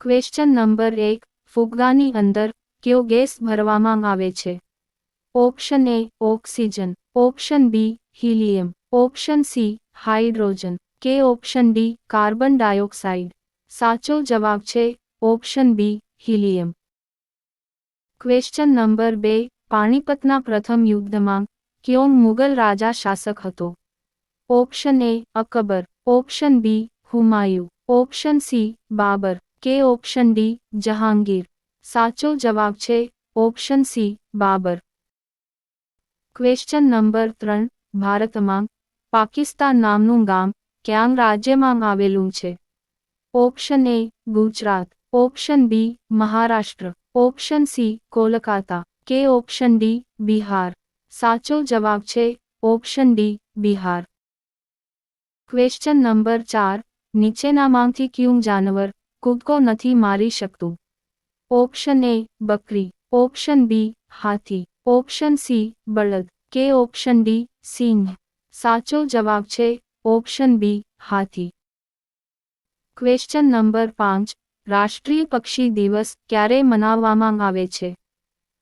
Question number એક, ફુગ્ગાની અંદર કયો ગેસ ભરવામાં આવે છે? Option A oxygen. Option B helium. Option C hydrogen. કે ઓપ્શન ડી કાર્બન ડાયોક્સાઇડ. સાચો જવાબ છે option B helium. Question number બે, પાણીપતના પ્રથમ યુદ્ધમાં કયો મુગલ રાજા શાસક હતો? Option A Akbar. Option B Humayun. Option C Babur. કે ઓપ્શન ડી, જહાંગીર. સાચો જવાબ છે option C, Babur. Question number ત્રણ, ભારતમાં પાકિસ્તાન નામનું ગામ ક્યાં રાજ્યમાં આવેલું છે? Option A, Gujarat. Option B, Maharashtra. Option C, Kolkata. કે ઓપ્શન ડી, બિહાર. સાચો જવાબ છે option D, Bihar. Question number ચાર, નીચેનામાંથી કયું જાનવર કૂદકો નથી મારી શકતું. ઓપ્શન એ બકરી. ઓપ્શન બી હાથી. ઓપ્શન સી બળદ. કે ઓપ્શન ડી સિંહ. સાચો જવાબ છે ઓપ્શન બી હાથી. ક્વેશ્ચન નંબર પાંચ. રાષ્ટ્રીય પક્ષી દિવસ ક્યારે મનાવવામાં આવે છે?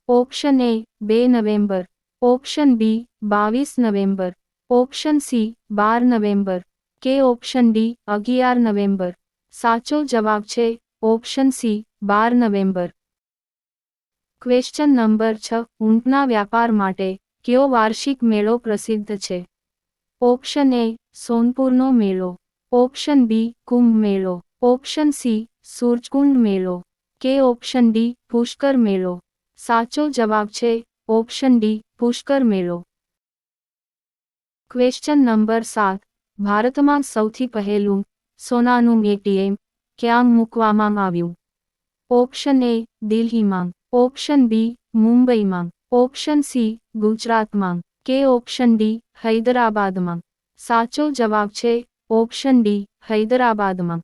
ઓપ્શન એ બે નવેમ્બર. ઓપ્શન બી બાવીસ નવેમ્બર. ઓપ્શન સી બાર નવેમ્બર. કે ઓપ્શન ડી અગિયાર નવેમ્બર. સાચો જવાબ છે, ઓપ્શન સી, બાર નવેમ્બર. ક્વેશ્ચન નંબર છ, ઊંટના વ્યાપાર માટે, કયો વાર્ષિક મેળો પ્રસિદ્ધ છે? ઓપ્શન એ, સોનપુરનો મેળો. ઓપ્શન બી, કુંભ મેળો. ઓપ્શન સી, સૂરજકુંડ મેળો. કે ઓપ્શન ડી, પુષ્કર મેળો. સાચો જવાબ છે, ઓપ્શન ડી, પુષ્કર મેળો. ક્વેશ્ચન નંબર સાત, ભારતમાં સૌથી પહેલું સોનાનું એટીએમ ક્યાં મૂકવામાં આવ્યું? ઓપ્શન એ, દિલ્હીમાં. ઓપ્શન બી, મુંબઈમાં. ઓપ્શન સી, ગુજરાતમાં. કે ઓપ્શન ડી, હૈદરાબાદમાં. સાચો જવાબ છે, ઓપ્શન ડી, હૈદરાબાદમાં.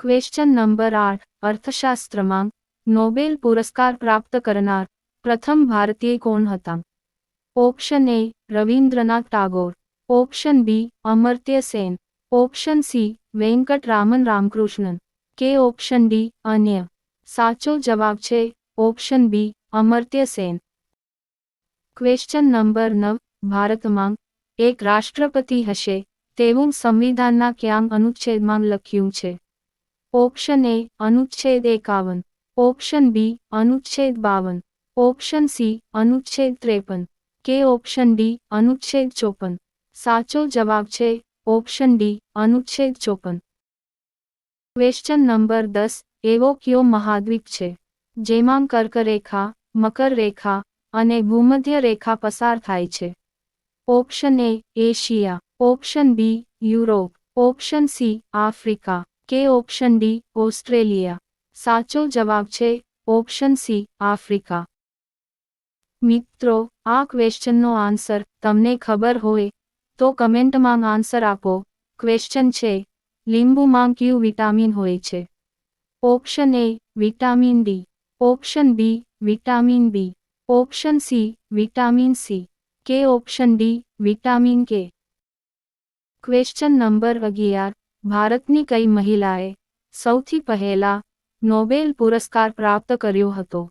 ક્વેશ્ચન નંબર આઠ, અર્થશાસ્ત્રમાં નોબેલ પુરસ્કાર પ્રાપ્ત કરનાર પ્રથમ ભારતીય કોણ હતા? Option A, Rabindranath Tagore. Option B, Amartya Sen. Option C, Venkatraman Ramakrishnan. કે ઓપ્શન ડી, અન્ય. સાચો જવાબ છે, option B, Amartya Sen. Question number નવ ભારતમાં એક રાષ્ટ્રપતિ હશે, તેવું સંવિધાનના ક્યાં અનુચ્છેદમાં લખ્યું છે. ઓપ્શન એ, અનુચ્છેદ એકાવન. ઓપ્શન બી, અનુચ્છેદ બાવન. ઓપ્શન સી, અનુચ્છેદ ત્રેપન. કે ઓપ્શન ડી, અનુચ્છેદ ચોપન. સાચો જવાબ છે ઓપ્શન ડી, અનુચ્છેદ ચોપન. ક્વેશ્ચન નંબર દસ, એવો કયો મહાદ્વીપ છે? જેમાં કર્કરેખા મકર રેખા અને ભૂમધ્ય રેખા પસાર થાય છે. Option A, Asia. Option B, Europe. Option C, Africa. કે ઓપ્શન ડી, ઓસ્ટ્રેલિયા. સાચો જવાબ છે, ઓપ્શન સી, આફ્રિકા. મિત્રો, આ ક્વેશ્ચનનો આન્સર તમને ખબર હોય તો કમેન્ટમાં આન્સર આપો. ક્વેશ્ચન છે, લીંબુમાં ક્યુ વિટામિન હોય છે? Option A, vitamin D. Option B, vitamin B. Option C, vitamin C. કે option D, vitamin K. Question number અગિયાર. ભારતની કઈ મહિલાએ સૌથી પહેલા નોબેલ પુરસ્કાર પ્રાપ્ત કર્યો હતો?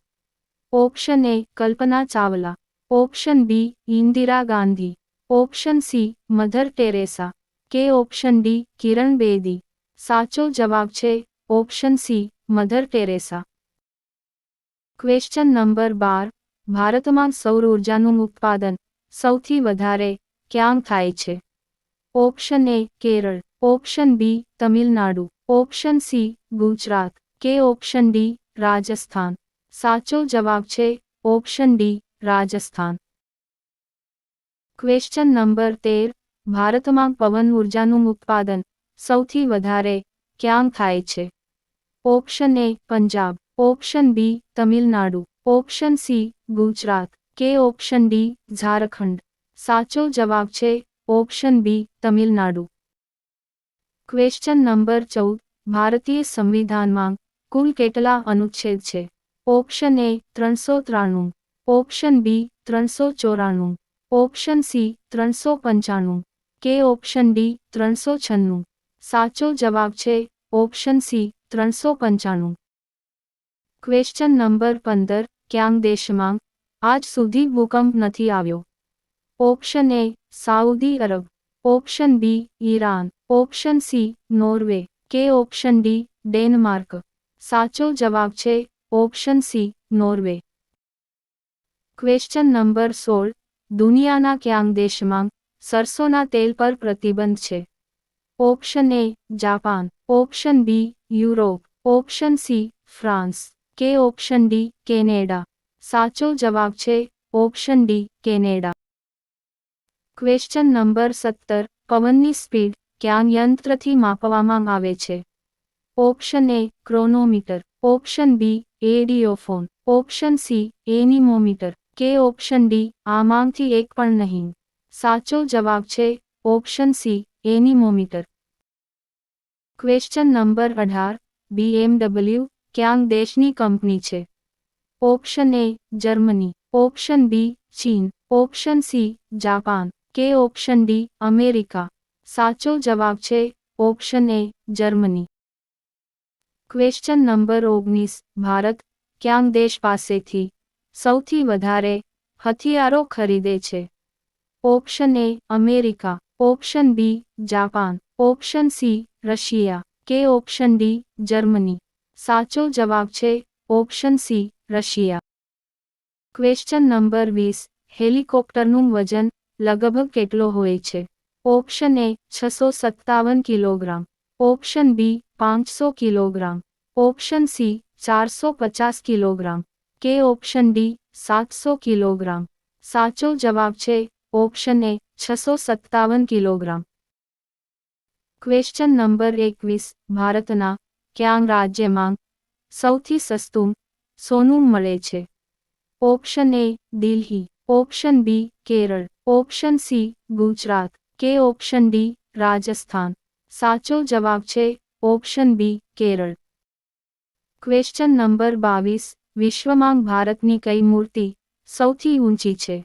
Option A, Kalpana Chawla. Option B, Indira Gandhi. Option C, mother Teresa. કે ઓપ્શન ડી, કિરણ બેદી. સાચો જવાબ છે, option C, mother Teresa. Question number બાર, ભારતમાં સૌર ઉર્જાનું ઉત્પાદન સૌથી વધારે ક્યાં થાય છે? Option A, Kerala. Option B, Tamil Nadu. Option C, Gujarat. કે ઓપ્શન ડી, રાજસ્થાન. સાચો જવાબ છે, option D, Rajasthan. Question number તેર. ભારતમાં પવન ઉર્જાનું ઉત્પાદન સૌથી વધારે ક્યાં થાય છે? Option A Punjab option B Tamil Nadu option C Gujarat કે ઓપ્શન ડી ઝારખંડ સાચો જવાબ છે option B Tamil Nadu question number ચૌદ. ભારતીય સંવિધાનમાં કુલ કેટલા અનુચ્છેદ છે? ઓપ્શન એ ત્રણસો ત્રાણું. ઓપ્શન બી ત્રણસો ચોરાણું. ઓપ્શન સી, ત્રણસો પંચાણું. કે ઓપ્શન ડી, ત્રણસો છન્નું. સાચો જવાબ છે, ઓપ્શન સી, ત્રણસો પંચાણું. ક્વેશ્ચન નંબર પંદર, ક્યાંક દેશમાં, આજ સુધી ભૂકંપ નથી આવ્યો? Option A, Saudi Arab. Option B, Iran. Option C, Norway. કે ઓપ્શન ડી, ડેનમાર્ક. સાચો જવાબ છે, option C, Norway. Question number સોળ દુનિયાના ક્યાંક દેશમાં સરસોના તેલ પર પ્રતિબંધ છે. Option A Japan, option B Europe, option C France, કે ઓપ્શન ડી કેનેડા. સાચો જવાબ છે option D Canada. Question number સત્તર, પવનની સ્પીડ ક્યાં યંત્રથી માપવામાં આવે છે? Option A chronometer, option B audiophone option C anemometer. કે ઓપ્શન ડી, આમાંથી એક પણ નહીં. સાચો જવાબ છે, option C, anemometer. Question number અઢાર બીએમડબલ્યુ ક્યાંક દેશની કંપની છે? Option A, Germany. Option B, China. Option C, Japan. કે ઓપ્શન ડી, અમેરિકા. સાચો જવાબ છે, option A, Germany. Question number ઓગણીસ, ભારત, ક્યાંક દેશ પાસેથી? સૌથી વધારે હથિયારો ખરીદે છે. Option A America, option B Japan, option C Russia, કે ઓપ્શન ડી જર્મની. સાચો જવાબ છે option C Russia. Question number વીસ, હેલિકોપ્ટરનું વજન લગભગ કેટલો હોય છે? ઓપ્શન એ છસો સત્તાવન કિલોગ્રામ. ઓપ્શન બી પાંચસો કિલોગ્રામ. ઓપ્શન સી ચારસો પચાસ કિલોગ્રામ. કે ઓપ્શન ડી સાતસો કિલોગ્રામ. સાચો જવાબ છે ઓપ્શન એ છસો સત્તાવન કિલોગ્રામ. ક્વેશ્ચન નંબર એકવીસ, ભારતના ક્યાંગ રાજ્યમાં સૌથી સસ્તું સોનું મળે છે? Option A Delhi. Option B Kerala. Option C Gujarat. કે ઓપ્શન ડી રાજસ્થાન. સાચો જવાબ છે option B Kerala. Question number બાવીસ વિશ્વમાં ભારતની કઈ મૂર્તિ સૌથી ઊંચી છે?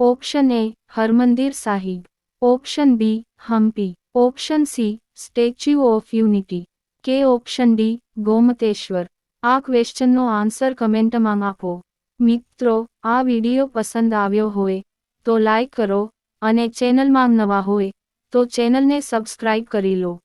Option A Harmandir Sahib. Option B Hampi. Option C statue of unity. કે ઓપ્શન ડી ગોમતેશ્વર. આ ક્વેશ્ચનનો આન્સર કમેન્ટમાં આપો. મિત્રો, આ વિડિયો પસંદ આવ્યો હોય તો લાઈક કરો અને ચેનલમાં નવા હોય તો ચેનલને સબસ્ક્રાઇબ કરી લો.